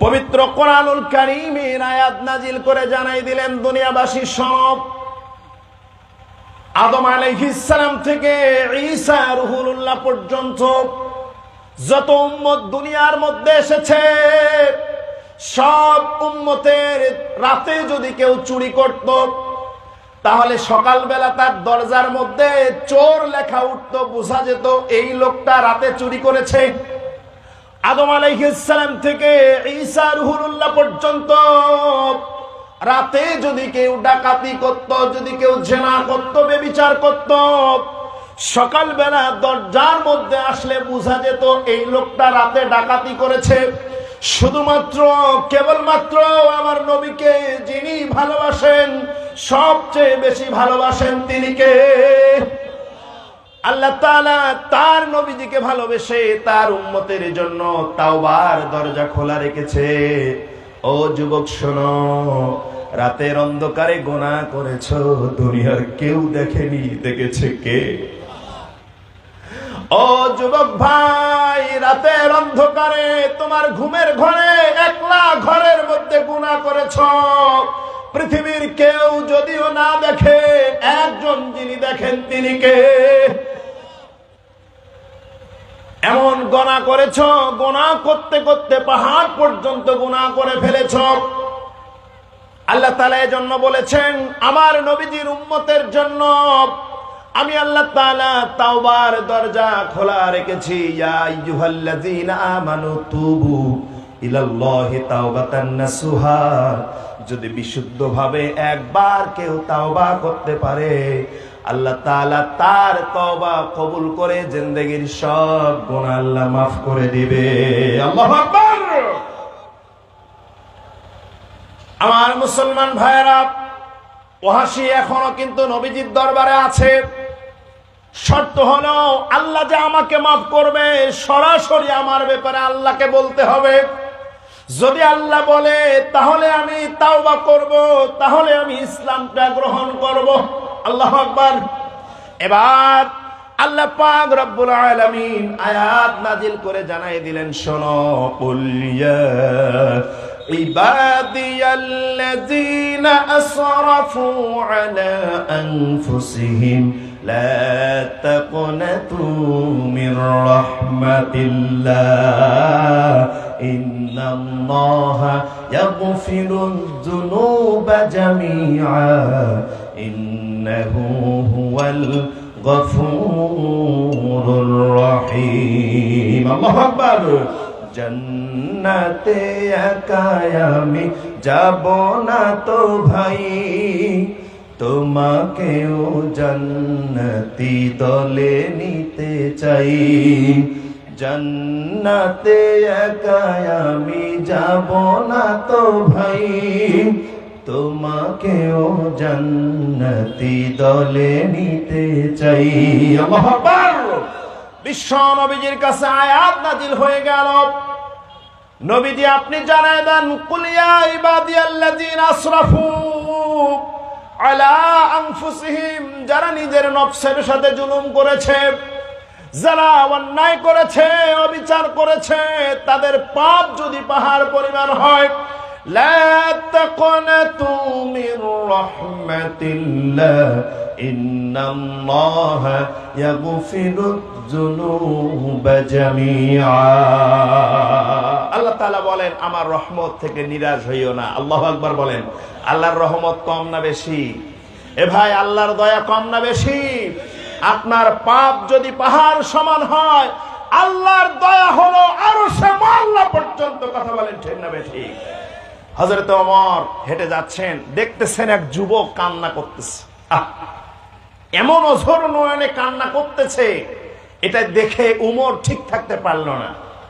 পবিত্র কোরআনুল কারীমের আয়াত নাজিল করে জানাই দিলেন দুনিয়াবাসী সব। আদম আলাইহিস সালাম থেকে ঈসা রুহুল্লাহ পর্যন্ত যত উম্মত দুনিয়ার মধ্যে এসেছে, সব উম্মতের রাতে যদি কেউ চুরি করত, তাহলে সকালবেলা তার দরজার মধ্যে চোর লেখা উঠতো, বোঝা যেত এই লোকটা রাতে চুরি করেছে। আদম আলাইহিসসালাম থেকে ঈসা রুহুল্লাহ পর্যন্ত রাতে যদি কেউ ডাকাতি করত, যদি কেউ জেনা করত, বেবিচার করত, সকালবেলা দরজার মধ্যে আসলে বোঝা যেত এই লোকটা রাতে ডাকাতি করেছে। শুধুমাত্র, কেবলমাত্র আমার নবীকে যিনি ভালোবাসেন, সবচেয়ে বেশি ভালোবাসেন তিনি কে? আল্লাহ তাআলা তার নবীজিকে ভালোবেসে তার উম্মতের জন্য তাওবার দরজা খোলা রেখেছে। ও যুবক, শোনো, রাতের অন্ধকারে গোনা করেছ, দুনিয়ার কেউ দেখেনি, দেখেছে কে? ও যুবক ভাই, রাতের অন্ধকারে তোমার ঘুমের ঘরে একলা ঘরের মধ্যে গুণা করেছ। পৃথিবীর কেউ যদিও না দেখে, একজন যিনি দেখেন তিনি কে? গণা করেছ গোনা করতে করতে পাহাড় পর্যন্ত গুণা করে ফেলেছ। আল্লাহ তালা জন্য বলেছেন, আমার নবীজির উম্মতের জন্য আমি আল্লাহ তাআলা তাওবার দরজা খোলা রেখেছি। যদি বিশুদ্ধভাবে একবার কেউ তাওবা করতে পারে আল্লাহ তাআলা তার তওবা কবুল করে জিন্দেগীর সব গুনাহ আল্লাহ মাফ করে দিবে। আমার মুসলমান ভাইয়েরা ওহাসি এখনও কিন্তু নবীজির দরবারে আছে। শর্ত হলো, আল্লাহ যে আমাকে মাফ করবে, সরাসরি আমার ব্যাপারে আল্লাহকে বলতে হবে। যদি আল্লাহ বলে, তাহলে আমি তাওবা করব, তাহলে আমি ইসলামটা গ্রহণ করব। আল্লাহ আকবার এবার আল্লাহ পাক রব্বুল আলামিন আয়াত নাজিল করে জানাই দিলেন শোনো কুল ইয়া عبادي الذين أسرفوا على أنفسهم لا تقنطوا من رحمة الله إن الله يغفر الذنوب جميعا إنه هو الغفور الرحيم الله أكبر জন্নাতে একাই আমি যাব না তো ভাই তোমাকেও জন্নতি দলে নিতে চাই জন্নাতে একাই আমি যাব না তো ভাই তোমাকেও জন্নতি দলে নিতে চাই। বিশ্ব নবীজির কাছে আয়াত নাজিল হয়ে গেল। নবীজি আপনি জানাই দেন কুলিয়া ইবাদিয়াল্লাযিনা আসরাফু আলা আনফুসিহিম যারা নিজের নফসের সাথে জুলুম করেছে, যারা অন্যায় করেছে, অবিচার করেছে, তাদের পাপ যদি পাহাড় পরিমাণ হয় لا تقنطوا من رحمة الله إن الله يغفر الذنوب جميعا আল্লাহ তাআলা বলেন আমার রহমত থেকে নিরাশ হইও না আল্লাহ আকবার বলেন আল্লাহর রহমত কম না বেশি এ ভাই আল্লাহর দয়া কম না বেশি আপনার পাপ যদি পাহাড় সমান হয় আল্লাহর দয়া হলো আরো সে মাল্লা পর্যন্ত কথা বলেন ঠিক না বেশি হজরত অমর হেঁটে যাচ্ছেন, দেখতেছেন এক যুবক কান্না করতেছে! এমন অঝর নয়নে কান্না করতেছে, এটা দেখে উমর ঠিক থাকতে পারল না